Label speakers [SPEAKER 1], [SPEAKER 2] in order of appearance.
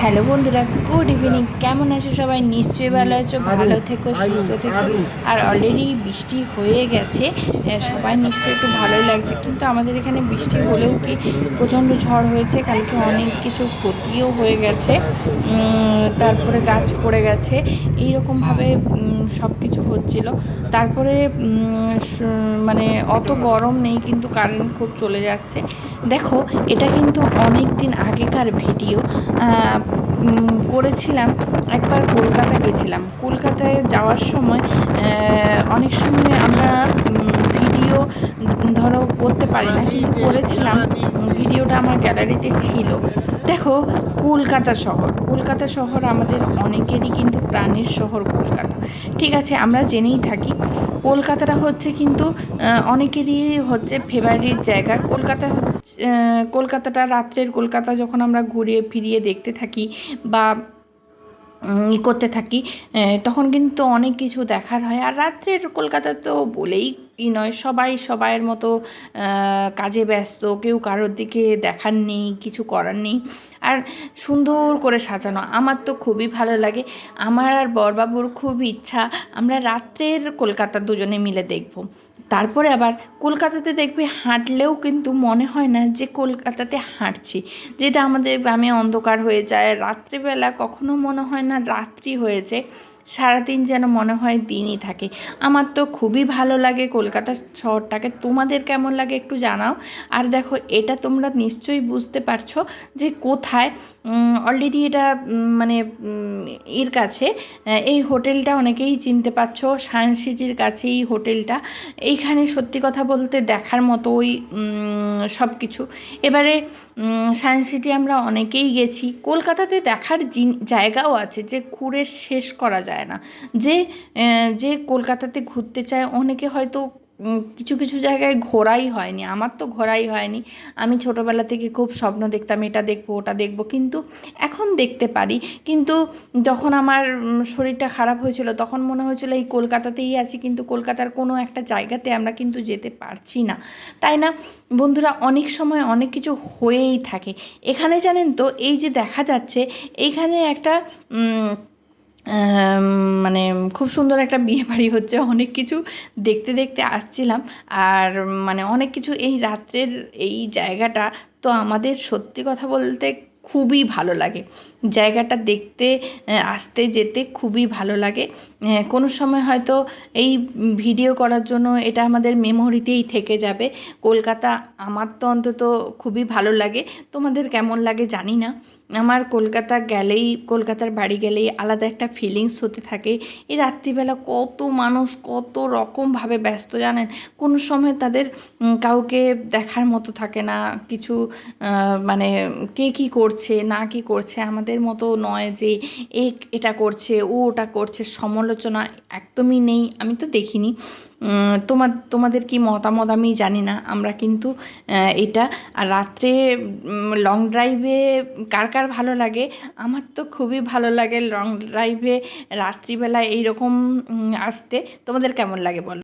[SPEAKER 1] Hello বন্ধুরা good evening কেমন আছো সবাই? নিশ্চয়ই ভালো আছো, ভালো থেকো, সুস্থ থেকো। আর অলরেডি বৃষ্টি হয়ে গেছে সবাই নিশ্চয়ই একটু ভালোই লাগছে। কিন্তু আমাদের এখানে বৃষ্টি হলেও কি প্রচণ্ড ঝড় হয়েছে, কালকে অনেক কিছু ক্ষতিও হয়ে গেছে তারপরে গাছ পড়ে গেছে, এইরকমভাবে সব কিছু হচ্ছিল। তারপরে মানে অত গরম নেই, কিন্তু কারেন্ট খুব চলে যাচ্ছে। দেখো, এটা কিন্তু অনেক দিন আগেকার ভিডিও করেছিলাম, একবার কলকাতা গেছিলাম। কলকাতায় যাওয়ার সময় অনেক সময় আমরা ভিডিও, ধরো, করতে পারি না, কিন্তু করেছিলাম। ভিডিওটা আমার গ্যালারিতে ছিল। দেখো, কলকাতা শহর। কলকাতা শহর আমাদের অনেকেরই কিন্তু প্রাণের শহর কলকাতা। ঠিক আছে, আমরা জেনেই থাকি। কলকাতাটা হচ্ছে কিন্তু অনেকেরই হচ্ছে ফেভারিট জায়গা। কলকাতা কলকাতাটা, রাত্রের কলকাতা যখন আমরা ঘুরিয়ে ফিরিয়ে দেখতে থাকি বা করতে থাকি তখন কিন্তু অনেক কিছু দেখার হয়। আর রাত্রের কলকাতা তো বলেই কি নয়, সবাই সবাইয়ের মতো কাজে ব্যস্ত, কেউ কারোর দিকে দেখার নেই, কিছু করার নেই। আর সুন্দর করে সাজানো, আমার তো খুবই ভালো লাগে। আমার আর বরবাবুর খুব ইচ্ছা, আমরা রাত্রের কলকাতা দুজনে মিলে দেখব। তারপরে আবার কলকাতাতে দেখবে, হাঁটলেও কিন্তু মনে হয় না যে কলকাতাতে হাঁটছি। যেটা আমাদের গ্রামে অন্ধকার হয়ে যায়, রাত্রিবেলা কখনো মনে হয় না রাত্রি হয়েছে। সারাদিন যেন মনে হয় দিনই থাকে। আমার তো খুবই ভালো লাগে কলকাতা শহরটাকে। তোমাদের কেমন লাগে একটু জানাও। আর দেখো, এটা তোমরা নিশ্চয়ই বুঝতে পারছ যে কোথায় অলরেডি এটা মানে এর কাছে এই হোটেলটা অনেকেই চিনতে পারছ। সায়েন্স সিটির কাছে এই হোটেলটা। এইখানে সত্যি কথা বলতে দেখার মতো ওই সব কিছু এবারে সায়েন্স সিটি আমরা অনেকেই গেছি। কলকাতাতে দেখার জায়গাও আছে যে ঘুরে শেষ করা যায়। না। যে যে কলকাতাতে ঘুরতে চায়, অনেকে হয়তো কিছু কিছু জায়গায় ঘোরাই হয়নি। আমার তো ঘোরাই হয়নি। আমি ছোটোবেলা থেকে খুব স্বপ্ন দেখতাম, এটা দেখব, ওটা দেখব। কিন্তু এখন দেখতে পারি। কিন্তু যখন আমার শরীরটা খারাপ হয়েছিল, তখন মনে হয়েছিল, এই কলকাতাতেই আছি। কিন্তু কলকাতার কোনো একটা জায়গাতে আমরা কিন্তু যেতে পারছি না। তাই না? বন্ধুরা, অনেক সময় অনেক কিছু হয়েই থাকে। এখানে জানেন তো, এই যে দেখা যাচ্ছে এইখানে একটা মানে খুব সুন্দর একটা বিয়ে বাড়ি হচ্ছে, অনেক কিছু দেখতে দেখতে আসছিলাম। আর মানে অনেক কিছু এই রাত্রের এই জায়গাটা, তো আমাদের সত্যি কথা বলতে খুবই ভালো লাগে। জায়গাটা দেখতে আসতে, যেতে খুবই ভালো লাগে। কোনো সময় হয়তো এই ভিডিও করার জন্য এটা আমাদের মেমোরিতেই থেকে যাবে। কলকাতা আমার তো অন্তত খুবই ভালো লাগে। তোমাদের কেমন লাগে জানি না। আমার কলকাতা গেলেই, কলকাতার বাড়ি গেলেই আলাদা একটা ফিলিংস হতে থাকে। এই রাত্রিবেলা কত মানুষ কত রকমভাবে ব্যস্ত জানেন? কোনো সময় তাদের কাউকে দেখার মতো থাকে না। কিছু মানে কে কী করছে? না কি করছে, আমাদের মতো নয় যে এ এটা করছে, ও ওটা করছে, সমালোচনা একদমই নেই। আমি তো দেখিনি। তোমার, তোমাদের কি মতামত আমি জানি না। আমরা কিন্তু এটা, আর রাত্রে লং ড্রাইভে কার কার ভালো লাগে? আমার তো খুবই ভালো লাগে লং ড্রাইভে রাত্রিবেলা এইরকম আসতে। তোমাদের কেমন লাগে বলো?